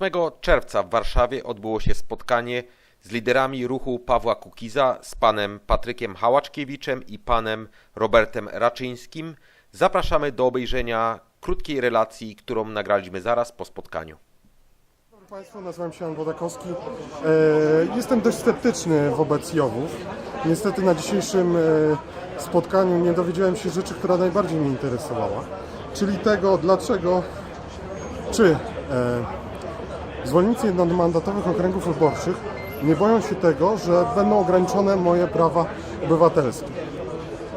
8 czerwca w Warszawie odbyło się spotkanie z liderami ruchu Pawła Kukiza, z panem Patrykiem Hałaczkiewiczem i panem Robertem Raczyńskim. Zapraszamy do obejrzenia krótkiej relacji, którą nagraliśmy zaraz po spotkaniu. Państwo, nazywam się Jan Wodakowski. E, Jestem dość sceptyczny wobec Jowów. Niestety na dzisiejszym e, spotkaniu nie dowiedziałem się rzeczy, która najbardziej mnie interesowała. Czyli tego, dlaczego, czy e, zwolennicy jednomandatowych okręgów wyborczych nie boją się tego, że będą ograniczone moje prawa obywatelskie.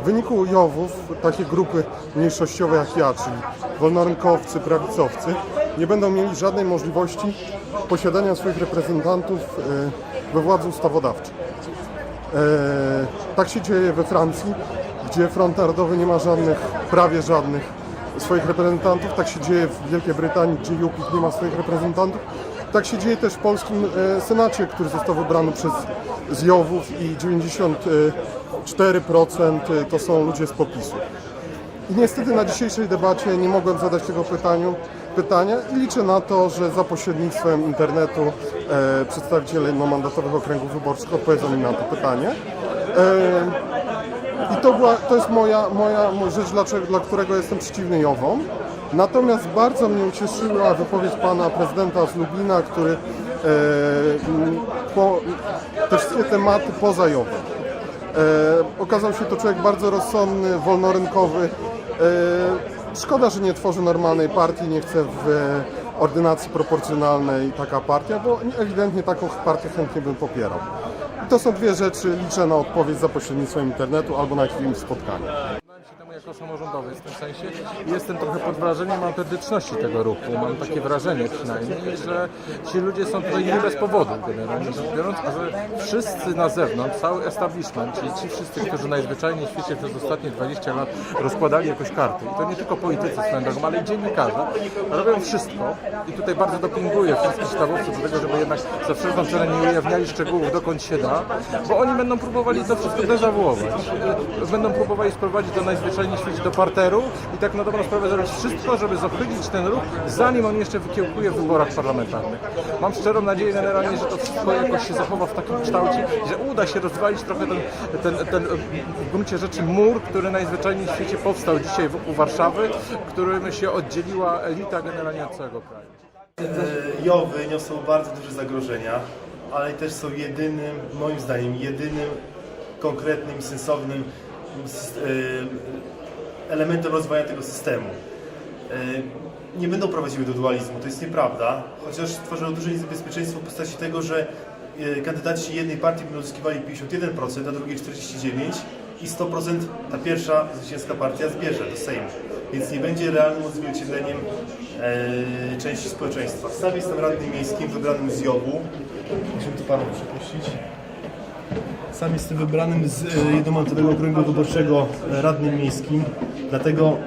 W wyniku Jowów takie grupy mniejszościowe jak ja, czyli wolnorynkowcy, prawicowcy, nie będą mieli żadnej możliwości posiadania swoich reprezentantów e, we władzy ustawodawczej. E, Tak się dzieje we Francji, gdzie Front Narodowy nie ma żadnych, prawie żadnych swoich reprezentantów. Tak się dzieje w Wielkiej Brytanii, gdzie UKIP nie ma swoich reprezentantów. Tak się dzieje też w polskim e, Senacie, który został wybrany przez Zjowów i 94% to są ludzie z popisu. I niestety na dzisiejszej debacie nie mogłem zadać tego pytaniu, pytania i liczę na to, że za pośrednictwem internetu e, przedstawiciele jednomandatowych okręgów wyborczych odpowiedzą mi na to pytanie. E, I to, była, to jest moja, moja rzecz, dlaczego, dla którego jestem przeciwny Jowom. Natomiast bardzo mnie ucieszyła wypowiedź pana prezydenta z Lublina, który e, po, te wszystkie tematy poza Jowem. E, okazał się to człowiek bardzo rozsądny, wolnorynkowy. E, szkoda, że nie tworzy normalnej partii, nie chce w ordynacji proporcjonalnej taka partia, bo ewidentnie taką partię chętnie bym popierał. I to są dwie rzeczy, liczę na odpowiedź za pośrednictwem internetu albo na jakimś spotkaniu. Jako samorządowiec w tym sensie jestem trochę pod wrażeniem autentyczności tego ruchu. Mam takie wrażenie przynajmniej, że ci ludzie są tutaj nie bez powodu generalnie rzecz biorąc, a że wszyscy na zewnątrz, cały establishment, czyli ci wszyscy, którzy najzwyczajniej w świecie przez ostatnie 20 lat rozkładali jakoś karty i to nie tylko politycy swoją drogą, ale i dziennikarze, robią wszystko i tutaj bardzo dopinguję wszystkich sztabowców do tego, żeby jednak za wszelką cenę nie ujawniali szczegółów dokąd się da, bo oni będą próbowali to wszystko dezawuować. Będą próbowali sprowadzić to najzwyczajniej w świecie do parteru i tak na dobrą sprawę zrobić wszystko, żeby zapylić ten ruch, zanim on jeszcze wykiełkuje w wyborach parlamentarnych. Mam szczerą nadzieję generalnie, że to wszystko jakoś się zachowa w takim kształcie, że uda się rozwalić trochę ten, ten, ten w gruncie rzeczy mur, który najzwyczajniej w świecie powstał dzisiaj wokół Warszawy, którym się oddzieliła elita generalnie od całego kraju. Jowy niosą bardzo duże zagrożenia, ale też są jedynym, moim zdaniem, jedynym konkretnym, sensownym e, elementem rozwoju tego systemu. E, Nie będą prowadziły do dualizmu, to jest nieprawda, chociaż tworzą duże niebezpieczeństwo w postaci tego, że e, kandydaci jednej partii będą uzyskiwali 51%, a drugiej 49% i 100% ta pierwsza zwycięska partia zbierze do Sejmu. Więc nie będzie realnym odzwierciedleniem e, części społeczeństwa. Sam jestem radnym miejskim wybranym z Jobu. Musimy tu panu przepuścić. Sam jestem wybranym z e, jednomandatowego okręgu wyborczego e, radnym miejskim, dlatego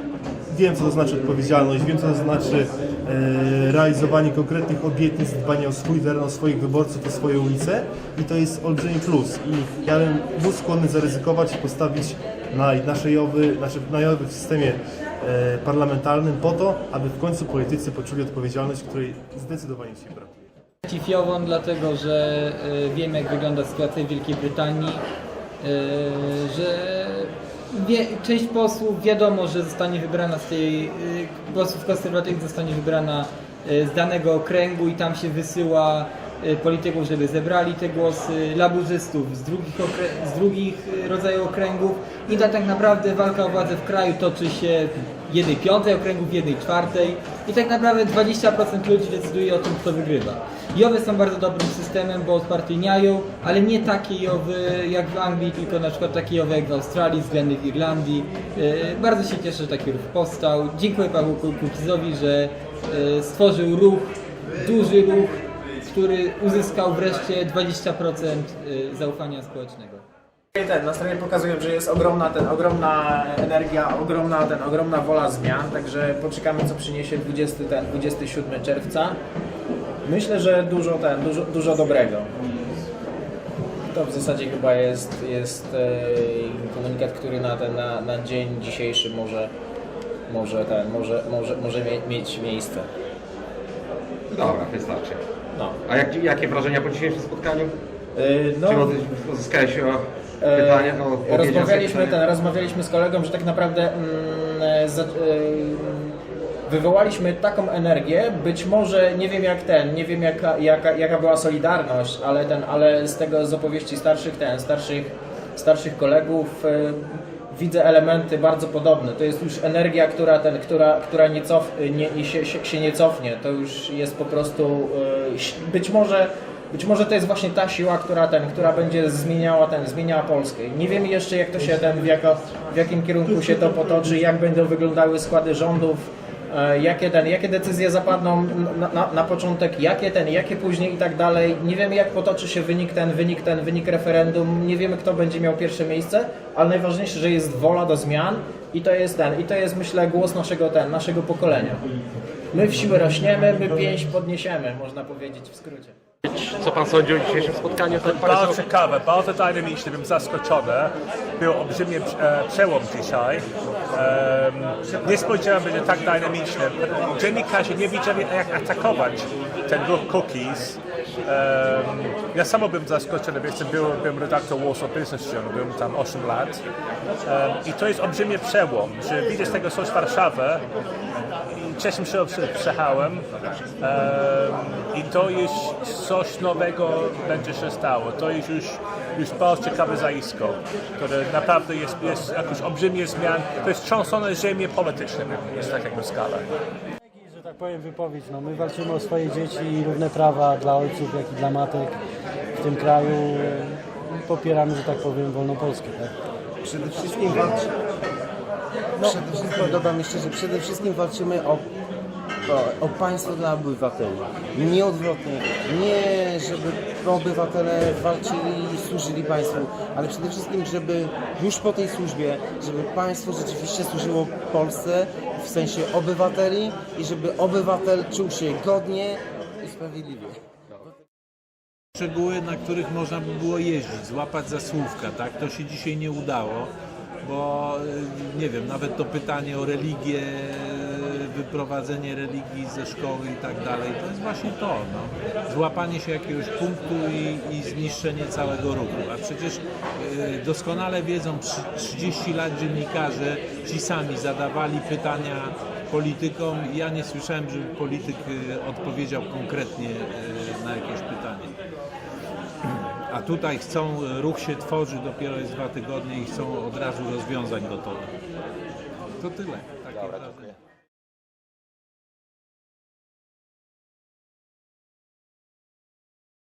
wiem co to znaczy odpowiedzialność, wiem co to znaczy e, realizowanie konkretnych obietnic, dbanie o swój teren, o swoich wyborców, o swoje ulice. I to jest olbrzymi plus. I ja bym był skłonny zaryzykować i postawić na nasze Jowy, nasze, na Jowy w systemie parlamentarnym po to, aby w końcu politycy poczuli odpowiedzialność, której zdecydowanie dzisiaj brakuje. Jowom, dlatego że y, wiem jak wygląda sytuacja w Wielkiej Brytanii, y, że wie, część posłów wiadomo, że zostanie wybrana z tej, y, posłów konserwatywnych zostanie wybrana z danego okręgu i tam się wysyła polityków, żeby zebrali te głosy, laburzystów z drugich, z drugich rodzajów okręgów i ta tak naprawdę walka o władzę w kraju toczy się w jednej piątej okręgu, w jednej czwartej i tak naprawdę 20% ludzi decyduje o tym, kto wygrywa. Jowy są bardzo dobrym systemem, bo odpartyjniają, ale nie takie Jowy jak w Anglii, tylko na przykład takie Jowy jak w Australii, względnie w Irlandii. Yy, Bardzo się cieszę, że taki ruch powstał. Dziękuję Pawłu Kukizowi, że yy, stworzył ruch, duży ruch, który uzyskał wreszcie 20% yy, zaufania społecznego. Ten, na stronie pokazują, że jest ogromna, ten, ogromna energia, ogromna, ten, ogromna wola zmian, także poczekamy co przyniesie 20, ten, 27 czerwca. Myślę, że dużo, ten, dużo, dużo dobrego. To w zasadzie chyba jest, jest e, komunikat, który na, ten, na, na dzień dzisiejszy może, może, ten, może, może, może mie- mieć miejsce. Dobra, wystarczy. No. A jak, jakie wrażenia po dzisiejszym spotkaniu? Yy, no Czy uzyskałeś o pytanie? No, sobie rozmawialiśmy, ten, rozmawialiśmy z kolegą, że tak naprawdę mm, e, za, e, wywołaliśmy taką energię, być może nie wiem jak ten, nie wiem jaka, jaka, jaka była solidarność, ale ten, ale z tego z opowieści starszych ten, starszych, starszych kolegów e, widzę elementy bardzo podobne. To jest już energia, która, ten, która, która nie cof, nie, się, się, się nie cofnie. To już jest po prostu e, być może być może to jest właśnie ta siła, która, ten, która będzie zmieniała, ten, zmieniała Polskę. Nie wiemy jeszcze, jak to się ten, w, jako, w jakim kierunku się to potoczy, jak będą wyglądały składy rządów, e, jakie, ten, jakie decyzje zapadną na, na, na początek, jakie ten, jakie później i tak dalej. Nie wiemy, jak potoczy się wynik ten, wynik ten, wynik referendum. Nie wiemy, kto będzie miał pierwsze miejsce, ale najważniejsze, że jest wola do zmian i to jest ten, i to jest, myślę, głos naszego, ten, naszego pokolenia. My w siłę rośniemy, my pięść podniesiemy, można powiedzieć w skrócie. Co pan sądzi o dzisiejszym spotkaniu? Bardzo ciekawe, bardzo dynamiczne, byłem zaskoczony. Był olbrzymie e, przełom dzisiaj. Em, nie spodziewałem się, że tak dynamiczny. Dziennikarze nie wiedzieli, jak atakować ten ruch cookies. Em, ja sam byłem zaskoczony, bo jestem, byłem, byłem redaktor Warsaw Business Journal, byłem tam 8 lat. Em, I to jest olbrzymie przełom, że widać tego coś w Cieszę się, że przyjechałem. Em, I to jest coś nowego będzie się stało. To jest już, już bardzo ciekawe zjawisko, które naprawdę jest, jest jakoś olbrzymie zmian. To jest trząsone ziemię polityczne jest takiego skala. że tak powiem, wypowiedź. No, my walczymy o swoje dzieci i równe prawa dla ojców, jak i dla matek w tym kraju. Popieramy, że tak powiem, wolną Polskę. Tak? Przede wszystkim walczymy. Przede wszystkim dodam jeszcze, że przede wszystkim walczymy o, o, o państwo dla obywateli. Nie odwrotnie. Nie, żeby obywatele walczyli i służyli państwu, ale przede wszystkim, żeby już po tej służbie, żeby państwo rzeczywiście służyło Polsce w sensie obywateli i żeby obywatel czuł się godnie i sprawiedliwie. szczegóły, na których można by było jeździć, złapać za słówka, tak? To się dzisiaj nie udało, bo y, nie wiem, nawet to pytanie o religię, wyprowadzenie religii ze szkoły i tak dalej, to jest właśnie to, no. Złapanie się jakiegoś punktu i, i zniszczenie całego ruchu. A przecież y, doskonale wiedzą trzy- 30 lat dziennikarze, ci sami zadawali pytania politykom. Ja nie słyszałem, żeby polityk y, odpowiedział konkretnie na jakieś pytanie. A tutaj chcą, ruch się tworzy, dopiero jest dwa tygodnie i chcą od razu rozwiązań gotowe. To tyle. Takie wrażenie.